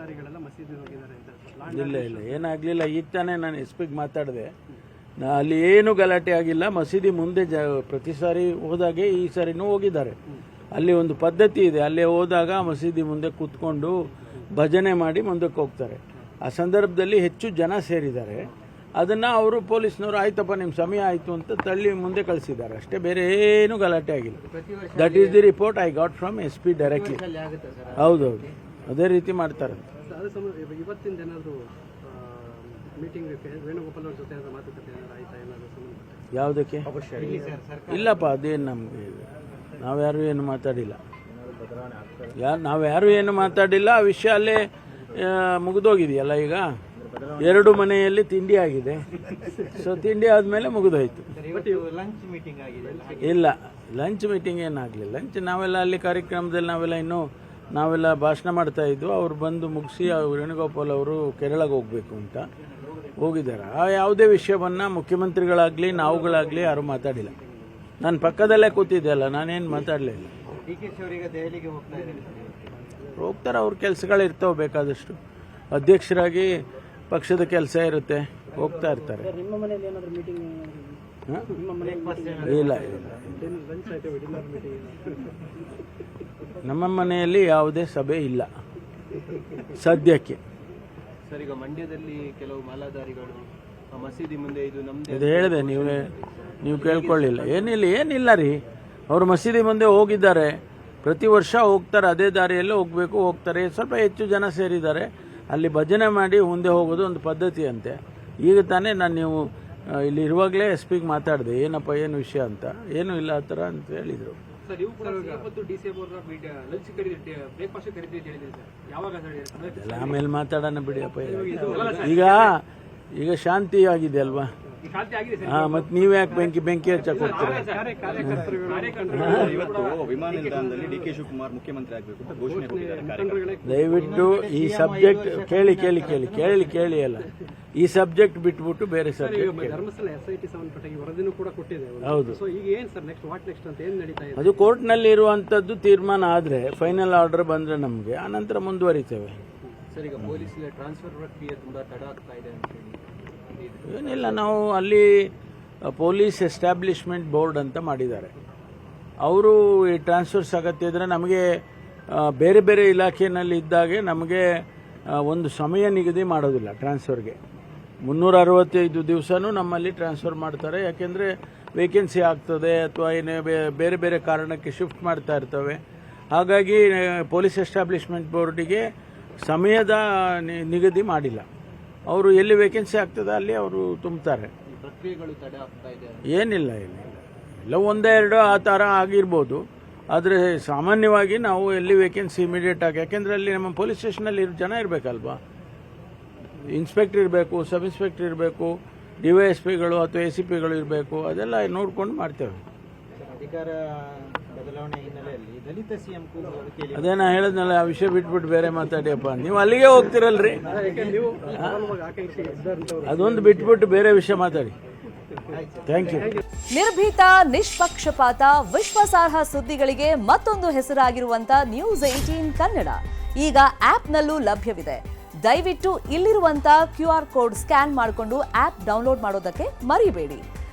ಹೋಗಿದ್ದಾರೆ ಅಂತ ಇಲ್ಲ ಇಲ್ಲ ಏನಾಗಲಿಲ್ಲ. ಈಗ ತಾನೇ ನಾನು ಎಸ್ ಪಿಗೆ ಮಾತಾಡಿದೆ. ನಾ ಅಲ್ಲಿ ಏನು ಗಲಾಟೆ ಆಗಿಲ್ಲ. ಮಸೀದಿ ಮುಂದೆ ಜ ಪ್ರತಿ ಸಾರಿ ಹೋದಾಗೆ ಈ ಸಾರಿನೂ ಹೋಗಿದ್ದಾರೆ. ಅಲ್ಲಿ ಒಂದು ಪದ್ಧತಿ ಇದೆ. ಅಲ್ಲಿ ಹೋದಾಗ ಮಸೀದಿ ಮುಂದೆ ಕೂತ್ಕೊಂಡು ಭಜನೆ ಮಾಡಿ ಮುಂದಕ್ಕೆ ಹೋಗ್ತಾರೆ. ಆ ಸಂದರ್ಭದಲ್ಲಿ ಹೆಚ್ಚು ಜನ ಸೇರಿದ್ದಾರೆ. ಅದನ್ನು ಅವರು ಪೊಲೀಸ್ನವರು ಆಯ್ತಪ್ಪ ನಿಮ್ಮ ಸಮಯ ಆಯಿತು ಅಂತ ತಳ್ಳಿ ಮುಂದೆ ಕಳಿಸಿದ್ದಾರೆ. ಅಷ್ಟೇ ಬೇರೆ ಏನು ಗಲಾಟೆ ಆಗಿಲ್ಲ. That is the report I got from S P directly ಹೌದೌದು. ಅದೇ ರೀತಿ ಮಾಡ್ತಾರೆ. ಅದು ಇವತ್ತಿಂದ ಏನಾದರೂ ಮೀಟಿಂಗ್ ವೇಣುಗೋಪಾಲ್ ಅವ್ರ ಜೊತೆ ಏನಾದ್ರು ಮಾತುಕತೆ ಏನಾದ್ರು ಆಯ್ತಾ ಏನಾದ್ರು ಸಂಬಂಧಪಟ್ಟ? ಯಾವುದಕ್ಕೆ? ಇಲ್ಲಪ್ಪ ಅದೇನು ನಮಗೆ ನಾವ್ಯಾರು ಏನು ಮಾತಾಡಿಲ್ಲ. ಯಾರು ನಾವ್ಯಾರು ಏನು ಮಾತಾಡಿಲ್ಲ ಆ ವಿಷಯ ಅಲ್ಲೇ ಮುಗಿದೋಗಿದೆಯಲ್ಲ ಈಗ? ಎರಡು ಮನೆಯಲ್ಲಿ ತಿಂಡಿ ಆಗಿದೆ. ಸೊ ತಿಂಡಿ ಆದಮೇಲೆ ಮುಗಿದೋಯ್ತು. ಲಂಚ್ ಮೀಟಿಂಗ್ ಆಗಿದೆ. ಇಲ್ಲ ಲಂಚ್ ಮೀಟಿಂಗ್ ಏನಾಗಲಿ ಲಂಚ್ ನಾವೆಲ್ಲ ಅಲ್ಲಿ ಕಾರ್ಯಕ್ರಮದಲ್ಲಿ ನಾವೆಲ್ಲ ಇನ್ನೂ ನಾವೆಲ್ಲ ಭಾಷಣ ಮಾಡ್ತಾ ಇದ್ವು. ಅವ್ರು ಬಂದು ಮುಗಿಸಿ ವೇಣುಗೋಪಾಲ್ ಅವರು ಕೇರಳಗೆ ಹೋಗಬೇಕು ಅಂತ ಹೋಗಿದ್ದಾರೆ. ಆ ಯಾವುದೇ ವಿಷಯವನ್ನು ಮುಖ್ಯಮಂತ್ರಿಗಳಾಗಲಿ ನಾವುಗಳಾಗಲಿ ಯಾರು ಮಾತಾಡಿಲ್ಲ. ನಾನು ಪಕ್ಕದಲ್ಲೇ ಕೂತಿದ್ದೆ ಅಲ್ಲ ನಾನೇನು ಮಾತಾಡಲಿಲ್ಲ ಹೋಗ್ತಾರೆ ಅವ್ರ ಕೆಲಸಗಳು ಇರ್ತಾವೆ ಬೇಕಾದಷ್ಟು. ಅಧ್ಯಕ್ಷರಾಗಿ ಪಕ್ಷದ ಕೆಲಸ ಇರುತ್ತೆ ಹೋಗ್ತಾ ಇರ್ತಾರೆ. ಇಲ್ಲ ನಮ್ಮ ಮನೆಯಲ್ಲಿ ಯಾವುದೇ ಸಭೆ ಇಲ್ಲ. ಸದ್ಯಕ್ಕೆ. ಸರ್ ಈಗ ಮಂಡ್ಯದಲ್ಲಿ ಕೆಲವು ಮಾಲಾಧಾರಿಗಳು ಮಸೀದಿ ಮುಂದೆ ಇದು ನಮ್ದು ಇದು ಹೇಳಿದೆ ನೀವೇ ನೀವು ಕೇಳ್ಕೊಳ್ಳಿಲ್ಲ. ಏನಿಲ್ಲ ಏನಿಲ್ಲ ರೀ. ಅವರು ಮಸೀದಿ ಮುಂದೆ ಹೋಗಿದ್ದಾರೆ. ಪ್ರತಿ ವರ್ಷ ಹೋಗ್ತಾರೆ ಅದೇ ದಾರಿಯಲ್ಲೇ ಹೋಗಬೇಕು ಹೋಗ್ತಾರೆ. ಸ್ವಲ್ಪ ಹೆಚ್ಚು ಜನ ಸೇರಿದ್ದಾರೆ. ಅಲ್ಲಿ ಭಜನೆ ಮಾಡಿ ಮುಂದೆ ಹೋಗೋದು ಒಂದು ಪದ್ಧತಿ ಅಂತೆ ಈಗ ತಾನೇ ನಾನು ನೀವು ಇಲ್ಲಿ ಇರುವಾಗಲೇ ಎಸ್ ಪಿಗೆ ಮಾತಾಡಿದೆ ಏನಪ್ಪ ಏನು ವಿಷಯ ಅಂತ. ಏನು ಇಲ್ಲ ಆ ಥರ ಅಂತ ಹೇಳಿದರು. ಆಮೇಲೆ ಮಾತಾಡೋಣ ಬಿಡಿ ಅಪ್ಪ. ಈಗ ಈಗ ಶಾಂತಿ ಆಗಿದೆ ಅಲ್ವಾ? ಮತ್ತೆ ನೀವ್ ಯಾಕೆ ಬೆಂಕಿ ಬೆಂಕಿ ಹಚ್ಚಕ್ ಹೋಗ್ತೀರಾ? ಇವತ್ತು ವಿಮಾನ ನಿಲ್ದಾಣದಲ್ಲಿ ಡಿ ಕೆ ಶಿವಕುಮಾರ್ ಮುಖ್ಯಮಂತ್ರಿ ಆಗಬೇಕು ಅಂತ ಘೋಷಣೆ ಕೊಟ್ಟಿದ್ದಾರೆ ಕಾರ್ಯಕ್ರಮ ದಯವಿಟ್ಟು ಈ ಸಬ್ಜೆಕ್ಟ್ ಕೇಳಿ ಕೇಳಿ ಕೇಳಿ ಕೇಳಿ ಕೇಳಿ ಅಲ್ಲ. ಈ ಸಬ್ಜೆಕ್ಟ್ ಬಿಟ್ಬಿಟ್ಟು ಬೇರೆ ಸಬ್ಜೆಕ್ಟ್ ಹೌದು. ಸೊ ಈಗ ಏನ್ ಸರ್ ನೆಕ್ಸ್ಟ್ ವಾಟ್ ನೆಕ್ಸ್ಟ್ ಅಂತ ಏನ್ ನಡೀತಾ ಇದೆ? ಅದು ಕೋರ್ಟ್ನಲ್ಲಿ ಇರುವಂತದ್ದು ತೀರ್ಮಾನ ಆದ್ರೆ ಫೈನಲ್ ಆರ್ಡರ್ ಬಂದ್ರೆ ನಮಗೆ ಆನಂತರ ಮುಂದುವರಿತೇವೆ. ಸರ್ ಈಗ ಪೊಲೀಸ್ ಟ್ರಾನ್ಸ್ಫರ್ ಪ್ರಕ್ರಿಯೆ ತುಂಬಾ ತಡ ಆಗ್ತಾ ಇದೆ ಅಂತ ಹೇಳಿ. ಏನಿಲ್ಲ, ನಾವು ಅಲ್ಲಿ ಪೊಲೀಸ್ ಎಸ್ಟಾಬ್ಲಿಷ್ಮೆಂಟ್ ಬೋರ್ಡ್ ಅಂತ ಮಾಡಿದ್ದಾರೆ. ಅವರು ಈ ಟ್ರಾನ್ಸ್ಫರ್ಸ್ ಅಗತ್ಯ ಇದ್ರೆ ನಮಗೆ ಬೇರೆ ಬೇರೆ ಇಲಾಖೆಯಲ್ಲಿ ಇದ್ದಾಗೆ ನಮಗೆ ಒಂದು ಸಮಯ ನಿಗದಿ ಮಾಡೋದಿಲ್ಲ ಟ್ರಾನ್ಸ್ಫರ್ಗೆ. ಮುನ್ನೂರ ಅರವತ್ತೈದು ದಿವಸನೂ ನಮ್ಮಲ್ಲಿ ಟ್ರಾನ್ಸ್ಫರ್ ಮಾಡ್ತಾರೆ. ಯಾಕೆಂದರೆ ವೇಕೆನ್ಸಿ ಆಗ್ತದೆ ಅಥವಾ ಏನೇ ಬೇರೆ ಬೇರೆ ಕಾರಣಕ್ಕೆ ಶಿಫ್ಟ್ ಮಾಡ್ತಾ ಇರ್ತವೆ. ಹಾಗಾಗಿ ಪೊಲೀಸ್ ಎಸ್ಟಾಬ್ಲಿಷ್ಮೆಂಟ್ ಬೋರ್ಡಿಗೆ ಸಮಯದ ನಿಗದಿ ಮಾಡಿಲ್ಲ. ಅವರು ಎಲ್ಲಿ ವೇಕೆನ್ಸಿ ಆಗ್ತದೆ ಅಲ್ಲಿ ಅವರು ತುಂಬ್ತಾರೆ. ಏನಿಲ್ಲ ಏನಿಲ್ಲ. ಎಲ್ಲ ಒಂದೇ ಎರಡು ಆ ಥರ ಆಗಿರ್ಬೋದು. ಆದರೆ ಸಾಮಾನ್ಯವಾಗಿ ನಾವು ಎಲ್ಲಿ ವೇಕೆನ್ಸಿ ಇಮಿಡಿಯೇಟ್ ಆಗಿ ಯಾಕೆಂದರೆ ಅಲ್ಲಿ ನಮ್ಮ ಪೊಲೀಸ್ ಸ್ಟೇಷನಲ್ಲಿ ಇರೋ ಜನ ಇರಬೇಕಲ್ವಾ? ಇನ್ಸ್ಪೆಕ್ಟರ್ ಇರಬೇಕು ಸಬ್ ಇನ್ಸ್ಪೆಕ್ಟರ್ ಇರಬೇಕು ಡಿ ವೈ ಎಸ್ ಪಿಗಳು ಅಥವಾ ಎ ಸಿ ಪಿಗಳು ಇರಬೇಕು ಅದೆಲ್ಲ ನೋಡ್ಕೊಂಡು ಮಾಡ್ತೇವೆ. ಅಧಿಕಾರ ಬದಲಾವಣೆ ಹಿನ್ನೆಲೆಯಲ್ಲಿ ದಲಿತ ಸಿಎಂ ಕೂಗುವುದು ಕೇಳಿ ಅದೇ ನಾ ಹೇಳಿದ್ನಲ್ಲ ಆ ವಿಷಯ ಬಿಟ್ಬಿಟ್ಟು ಬೇರೆ ಮಾತಾಡಿಯಪ್ಪ. ನೀವು ಅಲ್ಲಿಗೆ ಹೋಗ್ತಿರಲ್ರಿ. ಅದೊಂದು ಬಿಟ್ಬಿಟ್ಟು ಬೇರೆ ವಿಷಯ ಮಾತಾಡಿ. ಥ್ಯಾಂಕ್ ಯು ನಿರ್ಭೀತ ನಿಷ್ಪಕ್ಷಪಾತ ವಿಶ್ವಾಸಾರ್ಹ ಸುದ್ದಿಗಳಿಗೆ ಮತ್ತೊಂದು ಹೆಸರಾಗಿರುವಂತ ನ್ಯೂಸ್ ಏಟೀನ್ ಕನ್ನಡ. ಈಗ ಆಪ್ನಲ್ಲೂ ಲಭ್ಯವಿದೆ. ದಯವಿಟ್ಟು ಇಲ್ಲಿರುವಂತ ಕ್ಯೂ ಆರ್ ಕೋಡ್ ಸ್ಕ್ಯಾನ್ ಮಾಡಿಕೊಂಡು ಆಪ್ ಡೌನ್ಲೋಡ್ ಮಾಡೋದಕ್ಕೆ ಮರಿಬೇಡಿ.